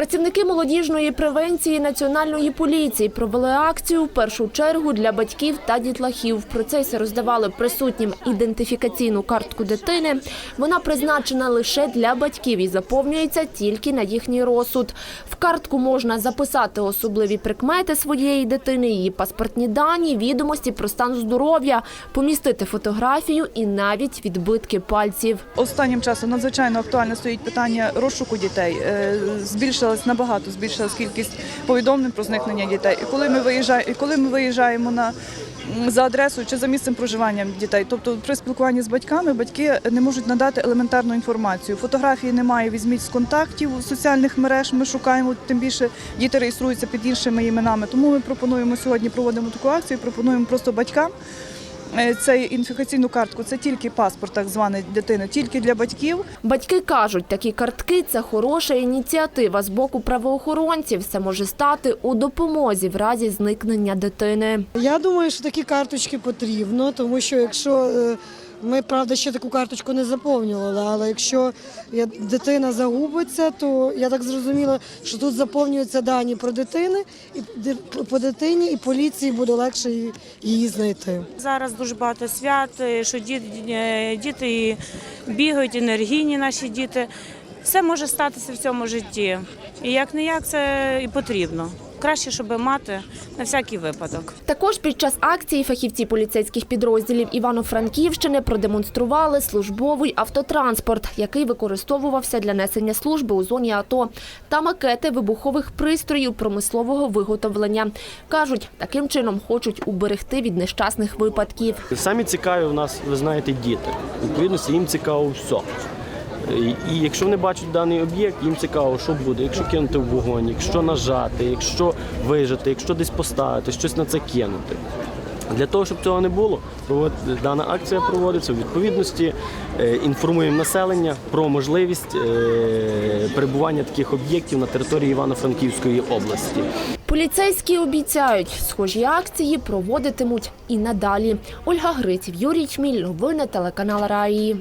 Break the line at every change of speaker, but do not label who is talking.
Працівники молодіжної превенції національної поліції провели акцію в першу чергу для батьків та дітлахів. В процесі роздавали присутнім ідентифікаційну картку дитини. Вона призначена лише для батьків і заповнюється тільки на їхній розсуд. В картку можна записати особливі прикмети своєї дитини, її паспортні дані, відомості про стан здоров'я, помістити фотографію і навіть відбитки пальців.
Останнім часом надзвичайно актуально стоїть питання розшуку дітей. Е, Збільшилась набагато, збільшилась кількість повідомлень про зникнення дітей. І коли ми виїжджаємо, і коли ми виїжджаємо на за адресою чи за місцем проживання дітей, тобто при спілкуванні з батьками, батьки не можуть надати елементарну інформацію. Фотографії немає, візьміть з контактів соціальних мереж. Ми шукаємо, тим більше діти реєструються під іншими іменами. Тому ми пропонуємо сьогодні проводимо таку акцію. Пропонуємо просто батькам. Е, Цю ідентифікаційну картку це тільки паспорт, так званий дитини, тільки для батьків.
Батьки кажуть, такі картки це хороша ініціатива з боку правоохоронців. Це може стати у допомозі в разі зникнення дитини.
Я думаю, що такі карточки потрібно, тому що якщо е, ми правда ще таку карточку не заповнювали, але якщо дитина загубиться, то я так зрозуміла, що тут заповнюються дані про дитини і по дитині, і поліції буде легше її- знайти.
Зараз дуже багато свят, е, що діти, е, діти бігають, енергійні наші діти. Все може статися в цьому житті. І як не як це і потрібно. Краще, щоб мати на всякий випадок.
Також під час акції фахівці поліцейських підрозділів Івано-Франківщини продемонстрували службовий автотранспорт, який використовувався для несення служби у зоні АТО, та макети вибухових пристроїв промислового виготовлення. Кажуть, таким чином хочуть уберегти від нещасних випадків.
Самі цікаві у нас, ви знаєте, діти. Відповідно, їм цікаво все. І- якщо вони бачать даний об'єкт, їм цікаво, що буде, якщо кинути в вогонь, якщо нажати, якщо вижати, якщо десь поставити, щось на це кинути. Для того, щоб цього не було, дана акція проводиться у відповідності, е, інформуємо населення про можливість е, перебування таких об'єктів на території Івано-Франківської області.
Поліцейські обіцяють, схожі акції проводитимуть і надалі. Ольга Гриців, Юрій Чміль, новини телеканал Раї.